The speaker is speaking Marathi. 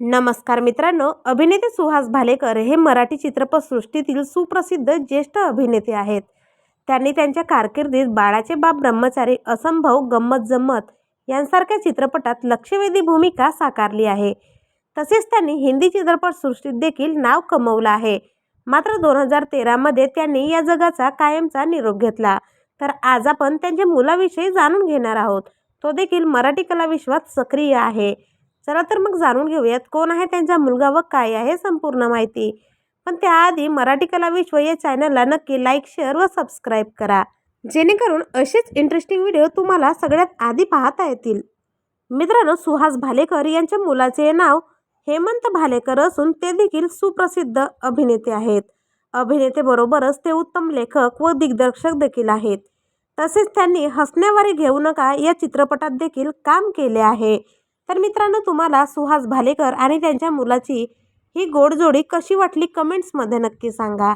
नमस्कार मित्रांनो अभिनेते सुहास भालेकर हे मराठी चित्रपटसृष्टीतील सुप्रसिद्ध ज्येष्ठ अभिनेते आहेत. त्यांनी त्यांच्या कारकिर्दीत बाळाचे बाप ब्रह्मचारी असंभव गंमत जम्मत यांसारख्या चित्रपटात लक्षवेधी भूमिका साकारली आहे. तसेच त्यांनी हिंदी चित्रपटसृष्टीत देखील नाव कमवलं आहे. मात्र दोन हजार तेरामध्ये त्यांनी या जगाचा कायमचा निरोप घेतला. तर आज आपण त्यांच्या मुलाविषयी जाणून घेणार आहोत. तो देखील मराठी कलाविश्वात सक्रिय आहे. चला तर मग जाणून घेऊयात कोण आहे त्यांचा मुलगा व काय आहे संपूर्ण माहिती. पण त्याआधी मराठी कला विश्व या चॅनलला नक्की लाईक शेअर व सबस्क्राईब करा. जेणेकरून असेच इंटरेस्टिंग व्हिडिओ तुम्हाला सगळ्यात आधी पाहता येतील. मित्रांनो सुहास भालेकर यांच्या मुलाचे नाव हेमंत भालेकर असून ते देखील सुप्रसिद्ध अभिनेते आहेत. अभिनेतेबरोबरच ते उत्तम लेखक व दिग्दर्शक देखील आहेत. तसेच त्यांनी हसण्यावारे घेऊ नका या चित्रपटात देखील काम केले आहे. तर मित्रांनो तुम्हाला सुहास भालेकर आणि त्यांच्या मुलाची ही गोडजोडी कशी वाटली कमेंट्समध्ये नक्की सांगा.